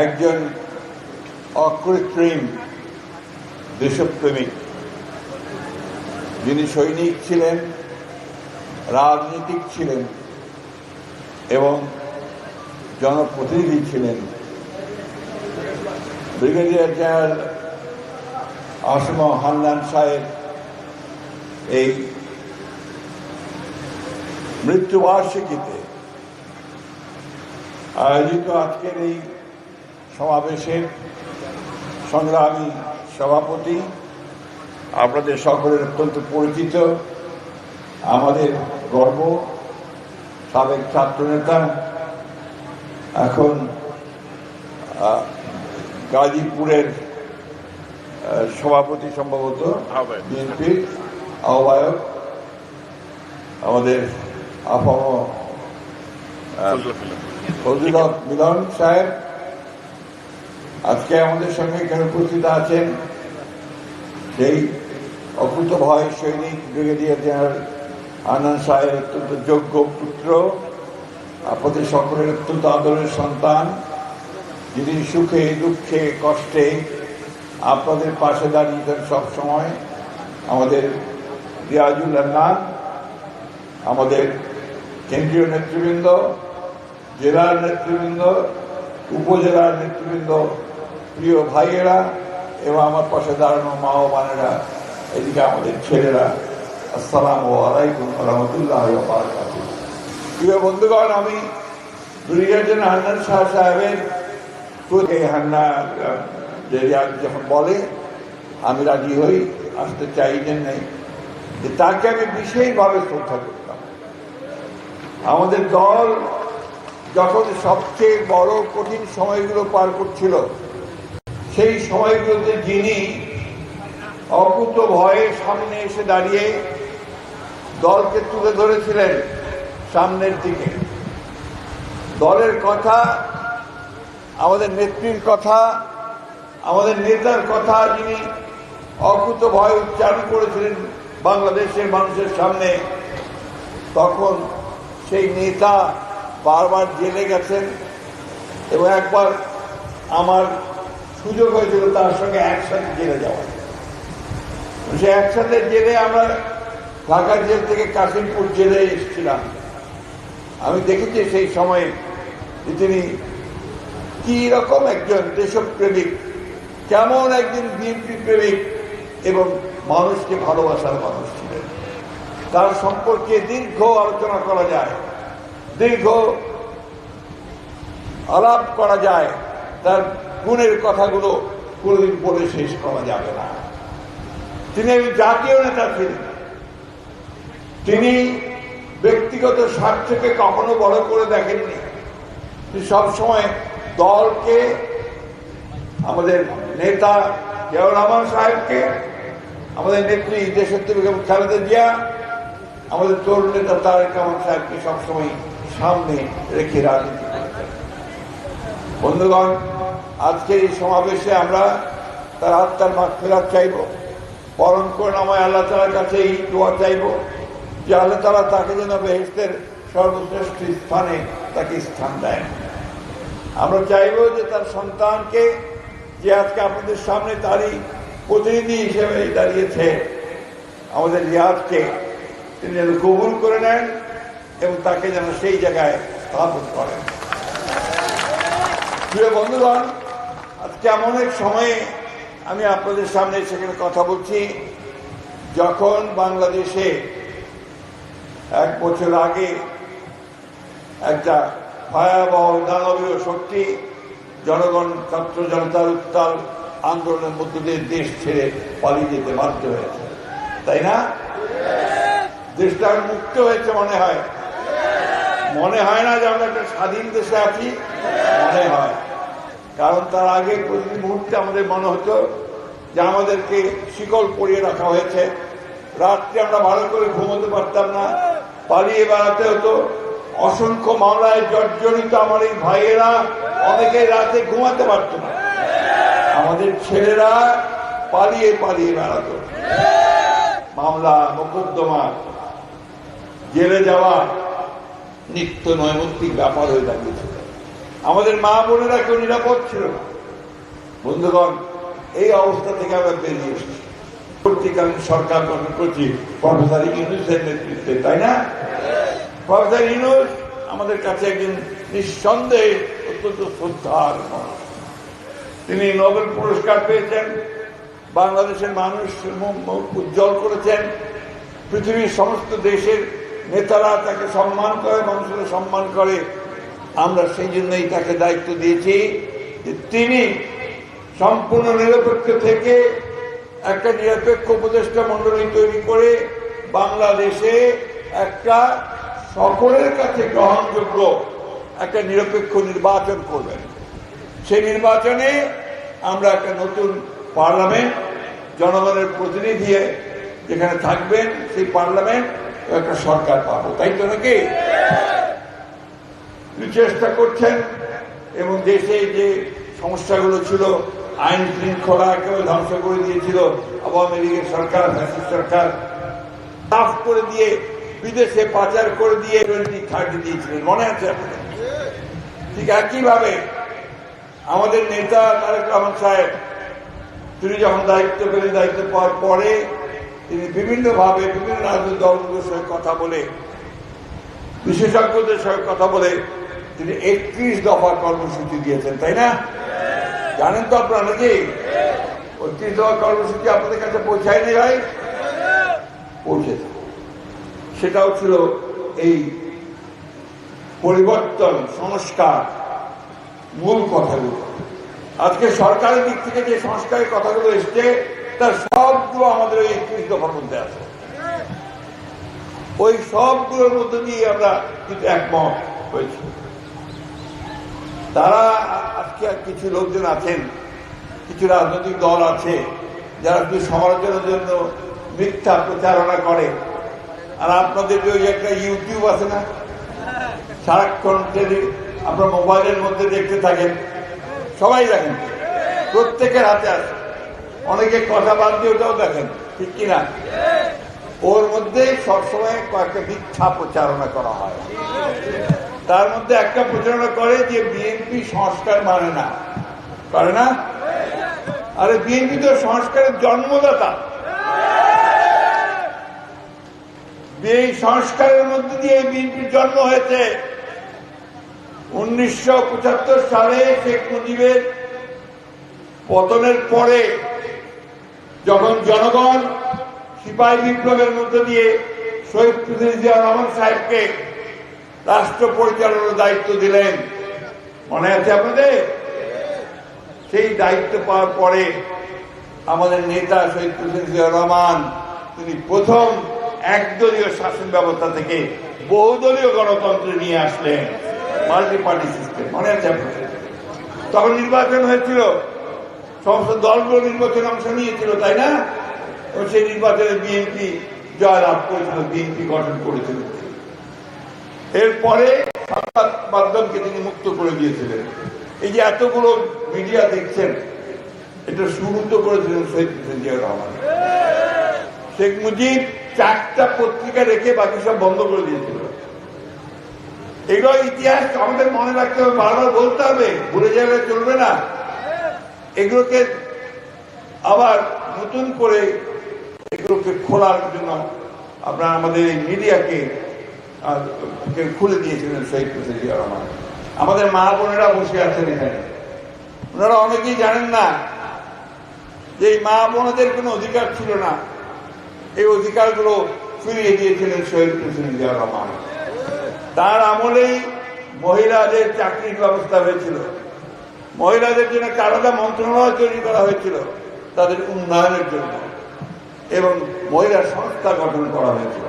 একজন অকৃত্রিম দেশপ্রেমিক। যিনি সৈনিক ছিলেন, রাজনীতিক ছিলেন এবং জনপ্রতিনিধি ছিলেন। ব্রিগেডিয়ার জেনারেল আসম হান্নান সাহেব এই মৃত্যুবার্ষিকীতে আয়োজিত আজকের এই সমাবেশের সংগ্রামী সভাপতি। আপনাদের সকলের অত্যন্ত পরিচিত। আমাদের গর্ব। সাবেক ছাত্রনেতা। এখন গাজীপুরের সভাপতি সম্ভবত। বিএনপির আহ্বায়ক। আমাদের ফজলুল মিলন সাহেব। আজকে আমাদের সঙ্গে এখানে উপস্থিত আছেন সেই অকুত ভয় সৈনিক ব্রিগেডিয়ার জেনারেল আনন্দ সাহেব অত্যন্ত যোগ্য পুত্র, আপনাদের সকলের অত্যন্ত আদরের সন্তান, যিনি সুখে, দুঃখে, কষ্টে আপনাদের পাশে দাঁড়িয়েছেন সবসময়, আমাদের রিয়াজুল আন্নান, আমাদের কেন্দ্রীয় নেতৃবৃন্দ, জেলার নেতৃবৃন্দ, উপজেলার নেতৃবৃন্দ প্রিয় ভাইয়েরা এবং আমার পাশে দাঁড়ানো মা ও বোনেরা, এদিকে আমাদের ছেলেরা, আসসালাম আলাইকুম রহমতুল্লাহ প্রিয় বন্ধুগণ, আমি হান্নান শাহ সাহেবের হান্না যে যখন বলে, আমি রাজি হই, আসতে চাই নেই, যে তাকে আমি বিশেষভাবে শ্রদ্ধা করতাম। আমাদের দল যখন সবচেয়ে বড় কঠিন সময়গুলো পার করছিল সেই সময়গুলোতে যিনি অকুত ভয়ে সামনে এসে দাঁড়িয়ে দলকে তুলে ধরেছিলেন সামনের দিকে। দলের কথা, আমাদের নেত্রীর কথা, আমাদের নেতার কথা যিনি অকুত ভয় উচ্চারণ করেছিলেন বাংলাদেশের মানুষের সামনে, তখন সেই নেতা বারবার জেলে গেছেন এবং একবার আমার সুযোগ হয়েছিল তার সঙ্গে একসাথে জেলে যাওয়া সে একসাথে জেলে আমরা ঢাকা জেল থেকে কাশিমপুর জেলে এসেছিলাম। আমি দেখেছি সেই সময়ে যে তিনি কি রকম একজন দেশপ্রেমিক, কেমন একজন বিএনপি প্রেমিক এবং মানুষকে ভালোবাসার মানুষ ছিলেন। তার সম্পর্কে দীর্ঘ আলোচনা করা যায়, দীর্ঘ আলাপ করা যায়। তার গুণের কথাগুলো কোনোদিন বলে শেষ করা যাবে না। তিনি একজন জাতীয় নেতা ছিলেন। তিনি ব্যক্তিগত স্বার্থকে কখনো বড় করে দেখেননি। তিনি সবসময় দলকে, আমাদের নেতা জিয়াউর রহমান সাহেবকে, আমাদের নেত্রী দেশত্রী বেগম জিয়া, আমাদের তরুণ নেতা তারেক রহমান সাহেবকে সবসময় সামনে রেখে রাজনীতি বন্ধুগণ আজকের এই সমাবেশে আমরা তার আত্মার মাঠ ফেরাত চাইব। পরম করুণাময় আল্লাহ তালার কাছে এই দোয়া চাইব যে আল্লাহ তালা তাকে যেন বেহেস্তের সর্বশ্রেষ্ঠ স্থানে তাকে স্থান দেয় আমরা চাইব যে তার সন্তানকে যে আজকে আপনাদের সামনে তারই প্রতিনিধি হিসেবে দাঁড়িয়েছে, আমাদের রিয়াজকে তিনি যেন কবুল করে নেন এবং তাকে যেন সেই জায়গায় স্থাপন করেন। প্রিয় বন্ধুগণ আজকে এমন এক সময়ে আমি আপনাদের সামনে সেখানে কথা বলছি, যখন বাংলাদেশে এক বছর আগে একটা ভয়াবহ দানবীয় শক্তি, জনগণ ছাত্র জনতার উত্তাল আন্দোলনের মধ্য দিয়ে দেশ ছেড়ে পালিয়ে যেতে বাধ্য হয়েছে। তাই না? দেশটা মুক্ত হয়েছে মনে হয়। মনে হয় না যে আমরা একটা স্বাধীন দেশে আছি? মনে হয়। কারণ তার আগে প্রতি মুহূর্তে আমাদের মনে হতো যে আমাদেরকে শিকল পরিয়ে রাখা হয়েছে। রাত্রে আমরা ভালো করে ঘুমোতে পারতাম না, পালিয়ে বেড়াতে হতো। অসংখ্য মামলায় জর্জরিত আমার এই ভাইয়েরা অনেকে রাতে ঘুমাতে পারতো না। আমাদের ছেলেরা পালিয়ে পালিয়ে বেড়াতো। মামলা, মোকদ্দমা, জেলে যাওয়া, নিত্য নৈমিত্তিক ব্যাপার হয়ে দাঁড়িয়েছিল আমাদের মা বোনেরা কেউ নিরাপদ ছিল না। বন্ধুগণ, এই অবস্থা থেকে আমরা বেরিয়ে এসেছি। সরকার গঠন করছি প্রফেসর ইউনুসের নেতৃত্বে, তাই না? প্রফেসর ইউনুস আমাদের কাছে একজন নিঃসন্দেহে অত্যন্ত শ্রদ্ধার তিনি নোবেল পুরস্কার পেয়েছেন, বাংলাদেশের মানুষ উজ্জ্বল করেছেন। পৃথিবীর সমস্ত দেশের নেতারা তাকে সম্মান করে, মানুষেরা সম্মান করে। আমরা সেই জন্যই তাকে দায়িত্ব দিয়েছি যে তিনি সম্পূর্ণ নিরপেক্ষ থেকে একটা নিরপেক্ষ উপদেষ্টা মন্ডলী তৈরি করে বাংলাদেশে একটা সকলের কাছে গ্রহণযোগ্য একটা নিরপেক্ষ নির্বাচন করবেন। সেই নির্বাচনে আমরা একটা নতুন পার্লামেন্ট, জনগণের প্রতিনিধি যেখানে থাকবেন সেই পার্লামেন্ট একটা সরকার পাবো। তাই তো নাকি? চেষ্টা করছেন এবং দেশে যে সমস্যাগুলো ছিল, আইন শৃঙ্খলা একেবারে ধ্বংস করে দিয়েছিল, আওয়ামী লীগের সরকার, ফ্যাসিস্ট সরকার, সাফ করে দিয়ে বিদেশে পাচার করে দিয়ে টোয়েন্টি থার্টি দিয়েছিলেন। মনে আছে ঠিক একইভাবে আমাদের নেতা তারেক রহমান সাহেব, তিনি যখন দায়িত্ব পেলেন দায়িত্ব পাওয়ার পরে তিনি বিভিন্নভাবে বিভিন্ন রাজনৈতিক দলগুলোর সঙ্গে কথা বলে, বিশেষজ্ঞদের সঙ্গে কথা বলে তিনি একত্রিশ দফা কর্মসূচি দিয়েছেন, তাই না? জানেন তো আপনারা নাকি? একত্রিশ দফা কর্মসূচি আপনাদের কাছে পৌঁছায়নি ভাই? পৌঁছেছে। সেটাও ছিল এই পরিবর্তন, সংস্কার মূল কথাগুলো। আজকে সরকারের দিক থেকে যে সংস্কারের কথাগুলো এসছে, তার সবগুলো আমাদের ওই একত্রিশ দফার মধ্যে আছে। ওই সবগুলোর মধ্যে দিয়ে আমরা কিন্তু একমত হয়েছি। তারা আজকে কিছু লোকজন আছেন, কিছু রাজনৈতিক দল আছে, যারা শুধু সমালোচনার জন্য মিথ্যা প্রচারণা করে। আর আপনাদের যে ওই একটা ইউটিউব আছে না, সারাক্ষণ টেলি আপনার মোবাইলের মধ্যে দেখতে থাকেন, সবাই দেখেন, প্রত্যেকের হাতে আছে। অনেকে কথা বাদ দিয়ে ওটাও দেখেন, ঠিক কিনা? ওর মধ্যে সবসময় কয়েকটা মিথ্যা প্রচারণা করা হয়। তার মধ্যে একটা প্রচারণা করে যে বিএনপি সংস্কার মানে না। করে না? আরে বিএনপি তো সংস্কারের জন্মদাতা। এই সংস্কারের মধ্যে দিয়ে বিএনপির জন্ম হয়েছে। উনিশশো পঁচাত্তর সালে শেখ মুজিবের পতনের পরে যখন জনগণ সিপাহী বিপ্লবের মধ্যে দিয়ে শহীদ জিয়া রহমান সাহেবকে রাষ্ট্র পরিচালনার দায়িত্ব দিলেন। মনে আছে আপনাদের? সেই দায়িত্ব পাওয়ার পরে আমাদের নেতা শহীদ জিয়া রহমান, তিনি প্রথম একদলীয় শাসন ব্যবস্থা থেকে বহুদলীয় গণতন্ত্র নিয়ে আসলেন। মাল্টি পার্টি সিস্টেম, মনে আছে আপনাদের? তখন নির্বাচন হয়েছিল। সমস্ত দলগুলো নির্বাচনে অংশ নিয়েছিল, তাই না? সেই নির্বাচনে বিএনপি জয়লাভ করেছিল, বিএনপি গঠন করেছিল। এরপরে মাধ্যমকে তিনি মুক্ত করে দিয়েছিলেন। এই যে এতগুলো মিডিয়া দেখছেন, এটা শুরু করেছিলেন শহীদ জিয়া রহমান। শেখ মুজিব চারটা পত্রিকা রেখে বাকি সব বন্ধ করে দিয়েছিল। এগুলো ইতিহাস আমাদের মনে রাখতে হবে, বারবার বলতে হবে, ভুলে যাবে, চলবে না। এগুলোকে আবার নতুন করে এগুলোকে খোলার জন্য আপনারা আমাদের এই মিডিয়াকে খুলে দিয়েছিলেন শহীদ জিয়া রহমান আমাদের মা বোনেরা বসে আছেন এখানে। ওনারা অনেকেই জানেন না যে এই মা বোনদের কোনো অধিকার ছিল না। এই অধিকারগুলো ফিরিয়ে দিয়েছিলেন শহীদ জিয়া রহমান। তার আমলেই মহিলাদের চাকরির ব্যবস্থা হয়েছিল। মহিলাদের জন্য আলাদা মন্ত্রণালয় তৈরি করা হয়েছিল তাদের উন্নয়নের জন্য। এবং মহিলা সংস্থা গঠন করা হয়েছিল।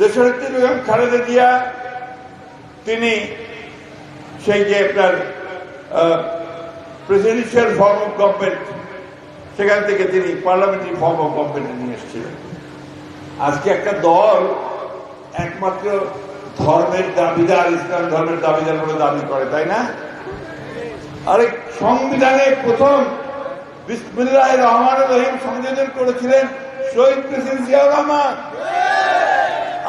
দেশনেত্রী বেগম খালেদা জিয়া, তিনি সেই যে আপনার প্রেসিডেন্সিয়াল ফর্ম অফ গভর্নমেন্ট সেখান থেকে তিনি পার্লামেন্টারি ফর্ম অফ গভর্নমেন্ট নিয়ে এসেছিলেন। আজকে একটা দল একমাত্র ধর্মের দাবিদার, ইসলাম ধর্মের দাবিদার বলে দাবি করে, তাই না? আরে সংবিধানে প্রথম বিসমুল্লাহ রহমান রহিম সংযোজন করেছিলেন শহীদ প্রেসিডেন্ট জিয়াউর রহমান।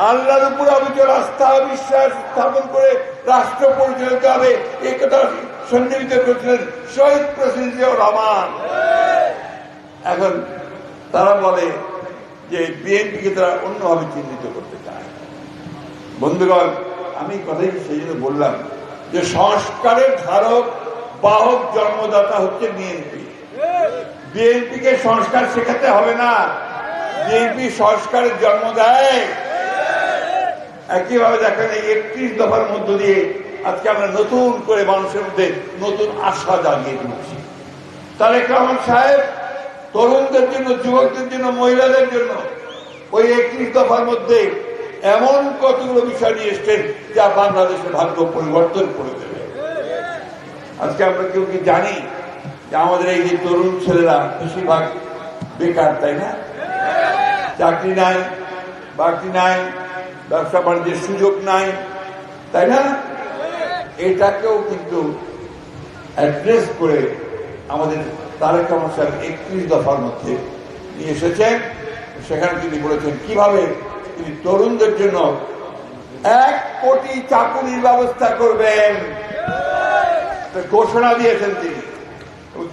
আল্লাহর উপর অবিচল আস্থা বিশ্বাস স্থাপন করে রাষ্ট্র পরিচালিত হবে এই কথা করেছিলেন শহীদ প্রেসিডেন্ট জিয়াউর রহমান। এখন তারা বলে যে বিএনপিকে তারা অন্যভাবে চিহ্নিত করতে চায়। বন্ধুগণ, আমি কথাই সেই জন্য বললাম যে সংস্কারের ধারক, বাহক জন্মদাতা হচ্ছে বিএনপি। বিএনপিকে সংস্কার শেখাতে হবে না। বিএনপি সংস্কারের জন্ম দেয়। একইভাবে দেখেন এই একত্রিশ দফার মধ্য দিয়ে আজকে আমরা নতুন করে মানুষের মধ্যে নতুন আশা জাগিয়ে তুলছি। তারেক রহমান সাহেব তরুণদের জন্য, যুবকদের জন্য, মহিলাদের জন্য ওই একত্রিশ দফার মধ্যে এমন কতগুলো বিষয় নিয়ে এসছেন যা বাংলাদেশের ভাগ্য পরিবর্তন করে দেবে। আজকে আমরা কেউ কি জানি যে আমাদের এই যে তরুণ ছেলেরা বেশিরভাগ বেকার, তাই না? চাকরি নাই, বাকরি নাই ব্যবসা বাণিজ্যের সুযোগ নাই, তাই না? এটাকেও কিন্তু অ্যাড্রেস করে আমাদের তারেক রহমান সাহেব একত্রিশ দফার মধ্যে নিয়ে এসেছেন। সেখানে তিনি বলেছেন, কীভাবে তিনি তরুণদের জন্য এক কোটি চাকুরির ব্যবস্থা করবেন? ঘোষণা দিয়েছেন তিনি।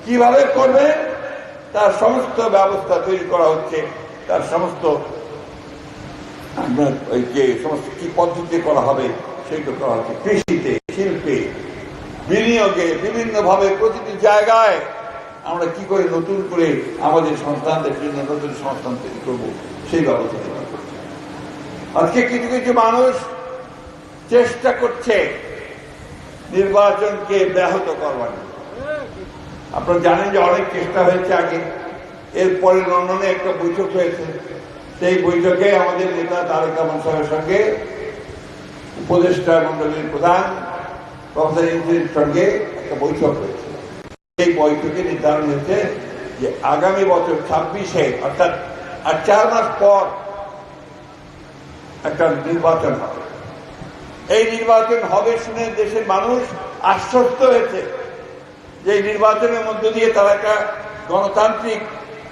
কীভাবে করবেন? তার সমস্ত ব্যবস্থা তৈরি করা হচ্ছে, তার সমস্ত আপনার ওই যে সমস্ত কি পদ্ধতি করা হবে সেইগুলো করা হচ্ছে। কৃষিতে, শিল্পে, বিনিয়োগে বিভিন্নভাবে প্রতিটি জায়গায় আমরা কি করে নতুন করে আমাদের সন্তানদের জন্য নতুন সংস্থান তৈরি করব, সেই ব্যবস্থা আজকে কিছু কিছু মানুষ চেষ্টা করছে নির্বাচনকে ব্যাহত করবার আপনারা জানেন যে অনেক চেষ্টা হয়েছে আগে, এরপরে লন্ডনে একটা বৈঠক হয়েছে। সেই বৈঠকে আমাদের নেতা তারেক রহমান সাহেবের সঙ্গে, উপদেষ্টা মন্ডলীর প্রধান, প্রফেসর ইন্দ্রের সঙ্গে একটা বৈঠক হয়েছে। সেই বৈঠকে নির্ধারণ হয়েছে যে আগামী বছর ছাব্বিশে, অর্থাৎ আর চার মাস পর একটা নির্বাচন হবে। এই নির্বাচন হবে শুনে দেশের মানুষ আশ্বস্ত হয়েছে যে নির্বাচনের মধ্য দিয়ে তারা একটা গণতান্ত্রিক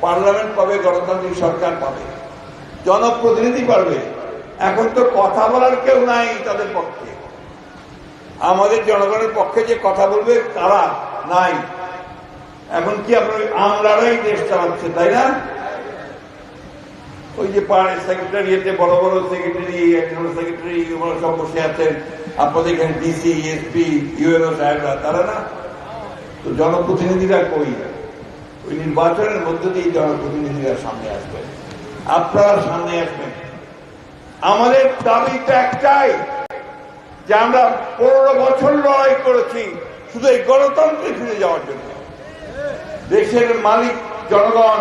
পার্লামেন্ট পাবে, গণতান্ত্রিক সরকার পাবে। জনপ্রতিনিধি পারবে। এখন তো কথা বলার কেউ নাই তাদের পক্ষে। আমাদের জনগণের পক্ষে যে কথা বলবে তারা নাই। এখন কি আপনার আমরারাই দেশ চালাচ্ছে, তাই না? ওই যে সেক্রেটারিয়েতে বড় বড় সেক্রেটারি সেক্রেটারি সব বসে আছেন। আপনাদের এখানে ডিসি এসপি ইউএনও সাহেবরা, তারা না? তো জনপ্রতিনিধিরা কই? ওই নির্বাচনের মধ্য দিয়ে জনপ্রতিনিধিরা সামনে আসবেন। আপনারা সামনে আসবেন আমাদের দাবি তো একটাই যে আমরা পনেরো বছর লড়াই করেছি শুধু এই গণতন্ত্রে ফিরে যাওয়ার জন্য। দেশের মালিক জনগণ,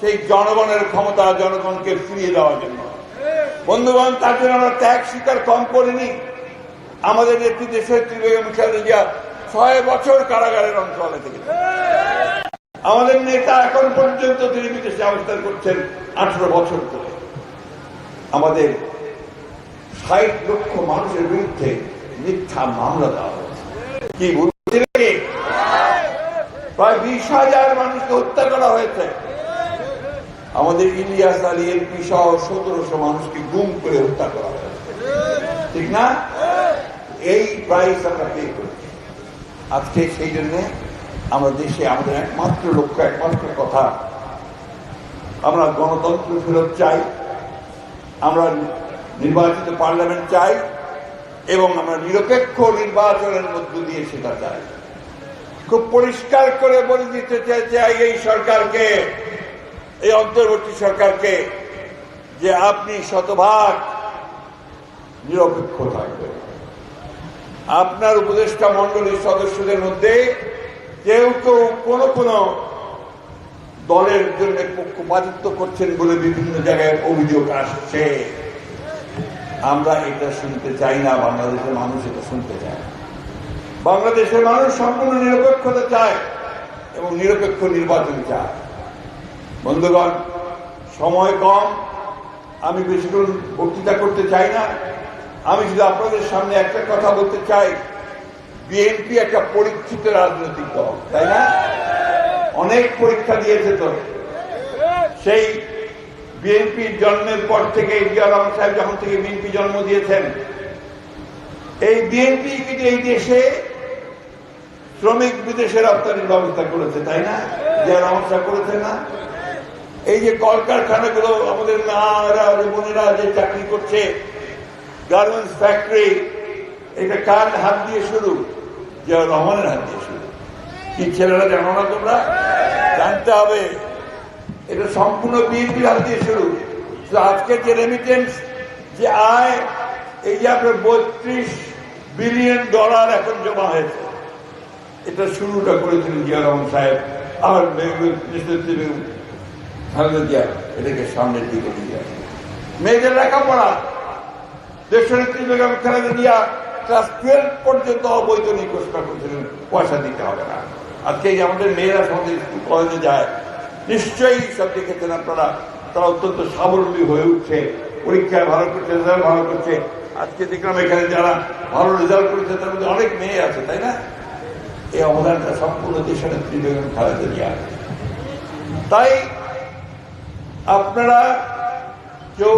সেই জনগণের ক্ষমতা জনগণকে ফিরিয়ে দেওয়ার জন্য। বন্ধুগণ, তার জন্য আমরা ত্যাগ স্বীকার কম করিনি। আমাদের নেত্রী দেশের বেগম খালেদা ছয় বছর কারাগারের অঞ্চলে থেকে। আমাদের নেতা এখন পর্যন্ত তিনি বিদেশে অবস্থান করছেন আঠারো বছর ধরে। আমাদের ষাট লক্ষ মানুষের বিরুদ্ধে মিথ্যা মামলা দেওয়া কি বুঝতে প্রায় বিশ হাজার মানুষকে হত্যা করা হয়েছে। আমাদের ইলিয়াস আলী এমপি সহ সতেরোশো মানুষকে গুম করে হত্যা করা হয়েছে। ঠিক না? এই প্রাইস আমরা পে করেছি। আজকে সেই জন্য আমরা দেশে আমাদের একমাত্র লক্ষ্য, একমাত্র কথা, আমরা গণতন্ত্র ফেরত চাই, আমরা নির্বাচিত পার্লামেন্ট চাই, এবং আমরা নিরপেক্ষ নির্বাচনের মধ্য দিয়ে সেটা চাই। খুব পরিষ্কার করে বলে দিতে চাই- এই সরকারকে, এই অন্তর্বর্তী সরকারকে, যে আপনি শতভাগ নিরপেক্ষ থাকবেন। আপনার উপদেষ্টা মন্ডলীর সদস্যদের মধ্যে কেউ কেউ কোন কোন দলের জন্য পক্ষপাতিত্ব করছেন বলে বিভিন্ন জায়গায় অভিযোগ আসছে। আমরা এটা শুনতে চাই না, বাংলাদেশের মানুষ এটা শুনতে চায়। বাংলাদেশের মানুষ সম্পূর্ণ নিরপেক্ষতা চায় এবং নিরপেক্ষ নির্বাচন চায়। বন্ধুগণ, সময় কম, আমি বেশিক্ষণ বক্তৃতা করতে চাই না। আমি শুধু আপনাদের সামনে একটা কথা বলতে চাই। বিএনপি একটা পরীক্ষিত রাজনৈতিক দল, তাই না? অনেক পরীক্ষা দিয়েছে তো। সেই বিএনপির জন্মের পর থেকে জিয়া সাহেব যখন থেকে বিএনপি জন্ম দিয়েছেন, এই বিএনপি কিন্তু এই দেশে শ্রমিক বিদেশে রপ্তানির ব্যবস্থা করেছে, তাই না? জিয়া সাহেব করেছে না। এই যে কলকারখানাগুলো, আমাদের মারা বোনেরা যে চাকরি করছে, গার্মেন্টস ফ্যাক্টরি এটা কার হাত দিয়ে শুরু? জিয়া রহমানের হাত দিয়ে শুরু। কি ছেলেরা জানো না তোমরা? জানতে হবে, এটা সম্পূর্ণ বিএনপির হাত দিয়ে শুরু। তো আজকে যে রেমিটেন্স যে আয়, এই যে আপনার বত্রিশ বিলিয়ন ডলার এখন জমা হয়েছে। এটা শুরুটা করেছিলেন জিয়া রহমান সাহেব আর এটাকে সামনের দিকে নিয়ে মেয়েদের লেখাপড়া, দেশনেত্রী বেগম খালেদা ক্লাস টুয়েলভ পর্যন্ত অবৈধ ঘোষণা করেছিলেন, পয়সা দিতে হবে না। আজকে এই আমাদের মেয়েরা সমাজে স্কুল, কলেজে যায়, নিশ্চয়ই সব দেখেছেন আপনারা, তারা অত্যন্ত স্বাবলম্বী হয়ে উঠছে, পরীক্ষায় ভালো করছে রেজাল্ট ভালো করছে। আজকে দেখলাম এখানে যারা ভালো রেজাল্ট করেছে, তার মধ্যে অনেক মেয়ে আছে, তাই না? এই অবদানটা সম্পূর্ণ দেশনেত্রী বেগম খালেদা জিয়া তাই আপনারা কেউ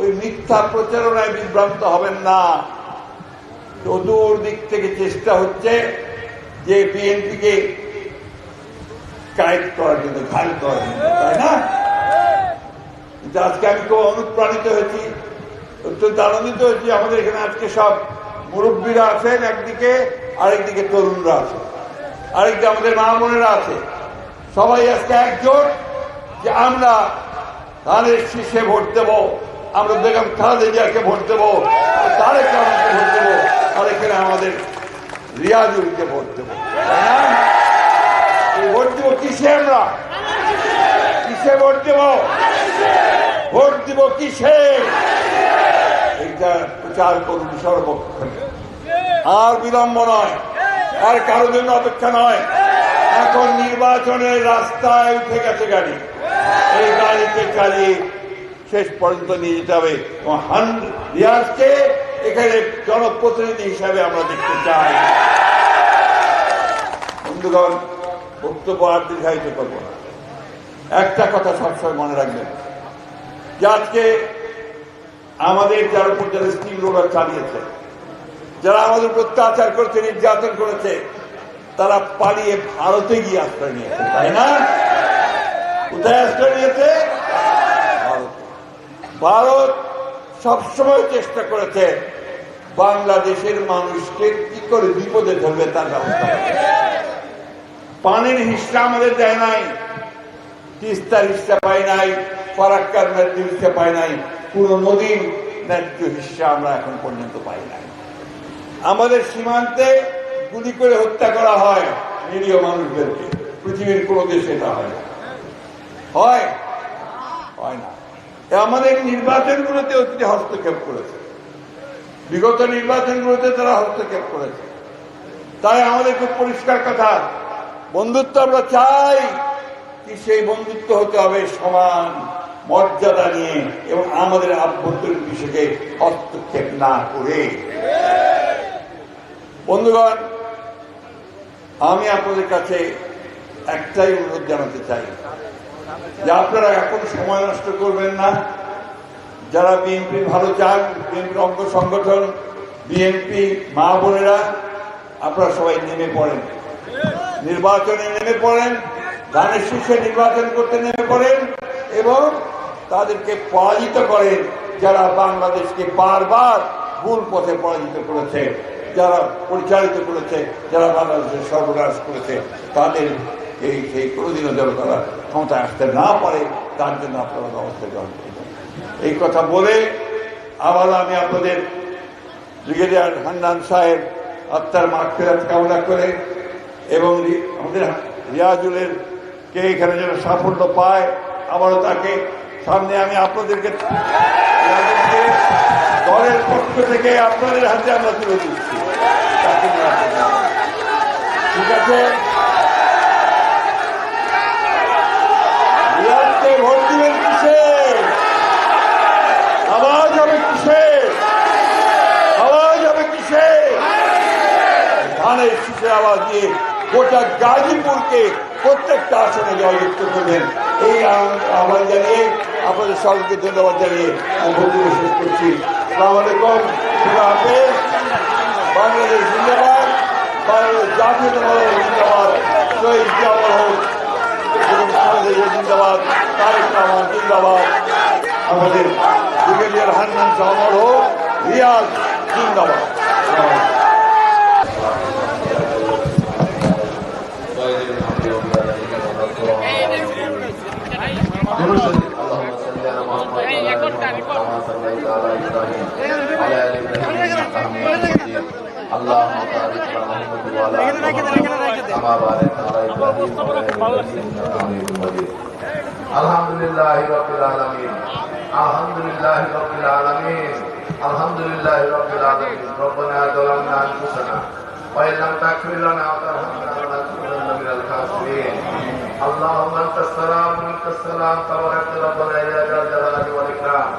ওই মিথ্যা প্রচারণায় বিভ্রান্ত হবেন না। চতুর্দিক থেকে চেষ্টা হচ্ছে যে বিএনপিকে কায়েদ করার জন্য ঘায়ল করার জন্য, তাই না? কিন্তু আজকে আমি খুব অনুপ্রাণিত হয়েছি, অত্যন্ত আনন্দিত হয়েছি আমাদের এখানে আজকে সব মুরব্বীরা আছেন একদিকে, আরেকদিকে তরুণরা আছে আরেকদিকে আমাদের মা বোনেরা আছে। সবাই আজকে একজোট যে আমরা ধানের শীর্ষে ভোট দেবো, আমরা বেগম খালেদা জিয়াকে ভোট দেবো তারেক রহমানকে এখানে আমাদের রিয়াজুলকে ভোট না? ভোট দেবো কিসে আমরা? কিসে ভোট দেবো? ভোট দিব কিসে? এইটা প্রচার করুন সর্বক্ষণে। আর বিলম্ব নয়, আর কারোর জন্য অপেক্ষা নয়। এখন নির্বাচনের রাস্তায় উঠে গেছে গাড়ি। এই গাড়িতে চালিয়ে শেষ পর্যন্ত নিয়ে যেতে হবে। রিয়াজকে এখানে জনপ্রতিনিধি হিসাবে আমরা দেখতে চাই। বন্ধুগণ, বক্তব্য আর দীর্ঘায়িত করব না। একটা কথা সবসময় মনে রাখবেন, যে আজকে আমাদের যার উপর যারা স্টিল রোডার চালিয়েছে, যারা আমাদের উপর অত্যাচার করেছে, নির্যাতন করেছে, তারা পালিয়ে ভারতে গিয়ে আশ্রয় নিয়েছে, তাই না? কোথায় আশ্রয় নিয়েছে? ভারতে। সবসময় চেষ্টা করেছে বাংলাদেশের মানুষকে কি করে বিপদে ধরবে তার ব্যবস্থা পানির হিসা আমাদের দেয় নাই তিস্তার হিসা পাই নাই, ফারাক্কার ন্যায্য হিসা পাই নাই, পুরো নদীর ন্যায্য হিসা আমরা এখন পর্যন্ত পাই নাই। আমাদের সীমান্তে গুলি করে হত্যা করা হয় নিরীহ মানুষদেরকে, পৃথিবীর কোনো দেশে এটা হয় না। হয়? না। আমাদের নির্বাচনগুলোতে অতি হস্তক্ষেপ করেছে। বিগত নির্বাচনগুলোতে তারা হস্তক্ষেপ করেছে। তাই আমাদের খুব পরিষ্কার কথা, বন্ধুত্ব আমরা চাই কি সেই বন্ধুত্ব হতে হবে সমান মর্যাদা নিয়ে এবং আমাদের আভ্যন্তরীণ বিষয়কে হস্তক্ষেপ না করে। বন্ধুগণ, আমি আপনাদের কাছে একটাই অনুরোধ জানাতে চাই যে আপনারা এখন সময় নষ্ট করবেন না। যারা বিএনপি ভালো চান বিএনপির অঙ্গ সংগঠন, বিএনপি মা বোনেরা, আপনারা সবাই নেমে পড়েন। নির্বাচনে নেমে পড়েন, ধানের শীর্ষে নির্বাচন করতে নেমে পড়েন এবং তাদেরকে পরাজিত করেন যারা বাংলাদেশকে বারবার ভুল পথে পরাজিত করেছে, যারা পরিচালিত করেছে, যারা বাংলাদেশের সর্বনাশ করেছে, তাদের এই সেই কোনোদিনও যেন তারা ক্ষমতায় আসতে না পারে, তার জন্য আপনারা ব্যবস্থা গ্রহণ এই কথা বলে আবার আমি আপনাদের ব্রিগেডিয়ার হান্নান সাহেব আত্মার মাগফিরাত কামনা করে এবং আমাদের রিয়াজুলের কে এখানে যেন সাফল্য পায়, আবারও তাকে সামনে আমি আপনাদেরকে দলের পক্ষ থেকে আপনাদের হাতে আমরা তুলে দিচ্ছি। ঠিক আছে রিয়াজকে ভোট দিবেন কিসে আওয়াজ হবে কিসে আওয়াজ হবে কিসে আওয়াজ দিয়ে গোটা গাজীপুরকে প্রত্যেকটা আসনে জয়যুক্ত করবেন। এই আহ্বান জানিয়ে আপনাদের সকলকে ধন্যবাদ জানিয়ে আমি বক্তব্য শেষ করছি। সালাম আলাইকুম। হাফেজ। বাংলাদেশ জিন্দাবাদ। বাংলাদেশ জাতীয় জিন্দাবাদ। শহীদ জিয়াউর হোক জিন্দাবাদ, তারেক রহমান জিন্দাবাদ। আমাদের ব্রিগেডিয়ার হান্নান সাহমর হোক রিয়াজ জিন্দাবাদ। على ابراهيم وعلى ال ابراهيم انك حميد مجيد اللهم بارك على محمد وعلى ال محمد كما باركت على ابراهيم وعلى ال ابراهيم انك حميد مجيد الحمد لله رب العالمين الحمد لله رب العالمين الحمد لله رب العالمين ربنا ظلمنا انفسنا وان لم تغفر لنا وترحمنا لنكونن من الخاسرين اللهم انت السلام ومنك السلام تبارك ربنا يا ذا الجلال والاكرام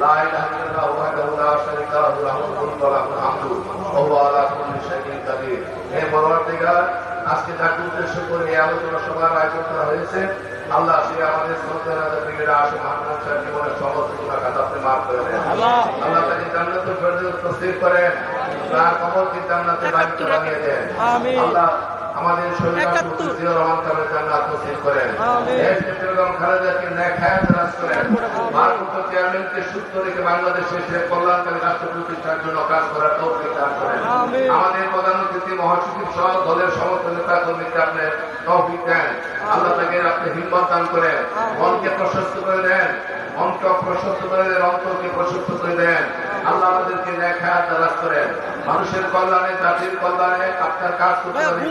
لا اله الا الله وحده لا شريك له له الملك وله الحمد وهو على كل شيء قدير হে পরবর্তীকার আজকে যাকে উদ্দেশ্য করে এই আলোচনা সভার আয়োজন করা হয়েছে আল্লাহ সে আমাদের সন্তানাদের ব্রিগেড আসে মহানাম সাহেব জীবনের সমস্ত গুণা খাত আপনি মাফ করে দেন আল্লাহ তাকে জান্নাতে ফেরদৌস নসিব করেন তার কবরকে জান্নাতে দায়িত্ব বানিয়ে দেন আল্লাহ আমাদের রহমান কামের জান্নাত নসিব করেন। বেগম খালেদাকে ন্যায় হায়াত রাজ করেন। ভারপ্রাপ্ত চেয়ারম্যানকে সুস্থ রেখে বাংলাদেশে সে কল্যাণকারী রাষ্ট্র প্রতিষ্ঠার জন্য কাজ করার তৌফিক দান করেন। আমাদের প্রধান অতিথি মহাসচিব সহ দলের সমস্ত নেতা কর্মীকে আপনি তৌফিক দেন। আল্লাহ তাকে আপনি হিম্মত দান করেন। মনকে প্রশস্ত করে দেন। মনকে প্রশস্ত করে দেন অন্তরকে প্রশস্ত করে দেন। আল্লাহ আমাদেরকে করেন। মানুষের কল্যাণে জাতির কল্যাণে আপনার কাজ করতে হবে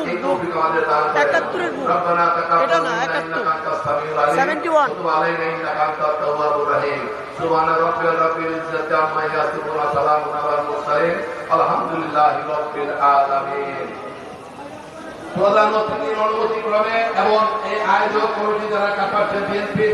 অনুমতি ক্রমে এবং এই আয়োজক কমিটি যারা কাপাসে বিএনপি